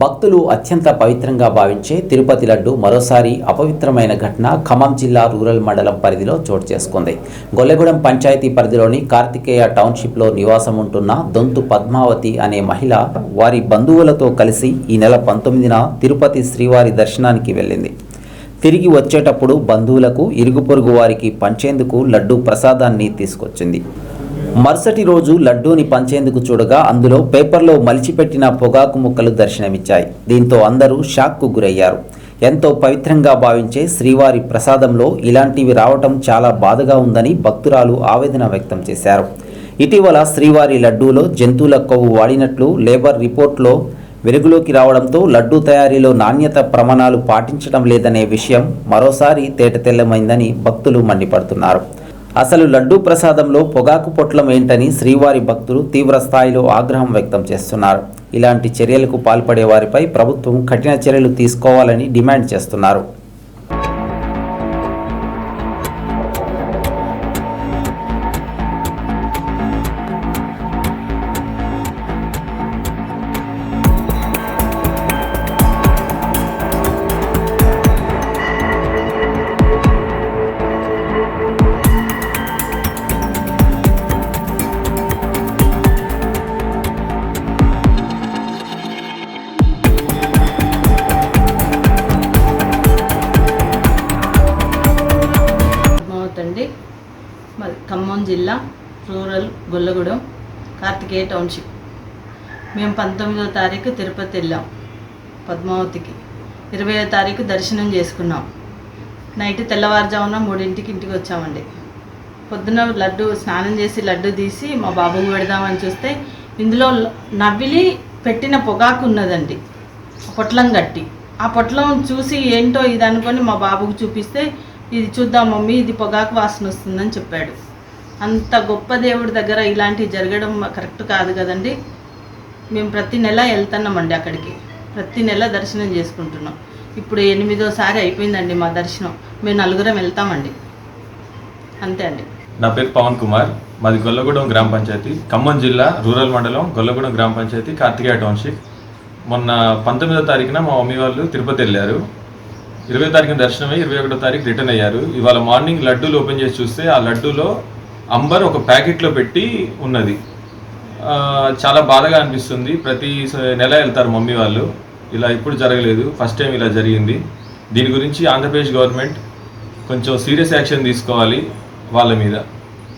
భక్తులు అత్యంత పవిత్రంగా భావించే తిరుపతి లడ్డు మరోసారి అపవిత్రమైన ఘటన ఖమ్మం జిల్లా రూరల్ మండలం పరిధిలో చోటు చేసుకుంది. గొల్లగూడెం పంచాయతీ పరిధిలోని కార్తికేయ టౌన్షిప్లో నివాసం ఉంటున్న దొంతు పద్మావతి అనే మహిళ వారి బంధువులతో కలిసి ఈ నెల పంతొమ్మిదిన తిరుపతి శ్రీవారి దర్శనానికి వెళ్ళింది. తిరిగి వచ్చేటప్పుడు బంధువులకు ఇరుగు పొరుగు వారికి పంచేందుకు లడ్డు ప్రసాదాన్ని తీసుకొచ్చింది. మరుసటి రోజు లడ్డూని పంచేందుకు చూడగా అందులో పేపర్లో మలిచిపెట్టిన పొగాకు ముక్కలు దర్శనమిచ్చాయి. దీంతో అందరూ షాక్కు గురయ్యారు. ఎంతో పవిత్రంగా భావించే శ్రీవారి ప్రసాదంలో ఇలాంటివి రావటం చాలా బాధగా ఉందని భక్తురాలు ఆవేదన వ్యక్తం చేశారు. ఇటీవల శ్రీవారి లడ్డూలో జంతువుల కొవ్వు వాడినట్లు లేబర్ రిపోర్ట్లో వెలుగులోకి రావడంతో లడ్డూ తయారీలో నాణ్యత ప్రమాణాలు పాటించడం లేదనే విషయం మరోసారి తేటతెల్లమైందని భక్తులు మండిపడుతున్నారు. అసలు లడ్డూ ప్రసాదంలో పొగాకు పొట్లం ఏంటని శ్రీవారి భక్తులు తీవ్ర స్థాయిలో ఆగ్రహం వ్యక్తం చేస్తున్నారు. ఇలాంటి చర్యలకు పాల్పడే వారిపై ప్రభుత్వం కఠిన చర్యలు తీసుకోవాలని డిమాండ్ చేస్తున్నారు. మరి ఖమ్మం జిల్లా రూరల్ గొల్లగూడెం కార్తికేయ టౌన్షిప్. మేము పంతొమ్మిదో తారీఖు తిరుపతి వెళ్ళాం పద్మావతికి. ఇరవయో తారీఖు దర్శనం చేసుకున్నాం. నైట్ తెల్లవారుజామున మూడింటికి ఇంటికి వచ్చామండి. పొద్దున లడ్డు స్నానం చేసి లడ్డు తీసి మా బాబుకి పెడదామని చూస్తే ఇందులో నవ్విలి పెట్టిన పొగాకు ఉన్నదండి పొట్లం కట్టి ఆ పొట్లం చూసి ఏంటో ఇది అనుకొని మా బాబుకు చూపిస్తే ఇది చూద్దాం మమ్మీ ఇది పొగాకు వాసన వస్తుందని చెప్పాడు. అంత గొప్ప దేవుడి దగ్గర ఇలాంటివి జరగడం కరెక్ట్ కాదు కదండి. మేము ప్రతి నెల వెళ్తున్నామండి అక్కడికి. ప్రతి నెల దర్శనం చేసుకుంటున్నాం. ఇప్పుడు ఎనిమిదోసారి అయిపోయిందండి మా దర్శనం. మేము నలుగురం వెళ్తామండి. అంతే అండి. నా పేరు పవన్ కుమార్. మాది గొల్లగూడెం గ్రామ పంచాయతీ. ఖమ్మం జిల్లా రూరల్ మండలం గొల్లగూడెం గ్రామ పంచాయతీ కార్తికేయ టౌన్షిప్. మొన్న పంతొమ్మిదో తారీఖున మా మమ్మీ వాళ్ళు తిరుపతి వెళ్ళారు. ఇరవై తారీఖున దర్శనమై ఇరవై ఒకటో తారీఖు రిటర్న్ అయ్యారు. ఇవాళ మార్నింగ్ లడ్డూలు ఓపెన్ చేసి చూస్తే ఆ లడ్డూలో అంబర్ ఒక ప్యాకెట్లో పెట్టి ఉన్నది. చాలా బాధగా అనిపిస్తుంది. ప్రతి స- నెల వెళ్తారు మమ్మీ వాళ్ళు. ఇలా ఇప్పుడు జరగలేదు. ఫస్ట్ టైం ఇలా జరిగింది. దీని గురించి ఆంధ్రప్రదేశ్ గవర్నమెంట్ కొంచెం సీరియస్ యాక్షన్ తీసుకోవాలి వాళ్ళ మీద.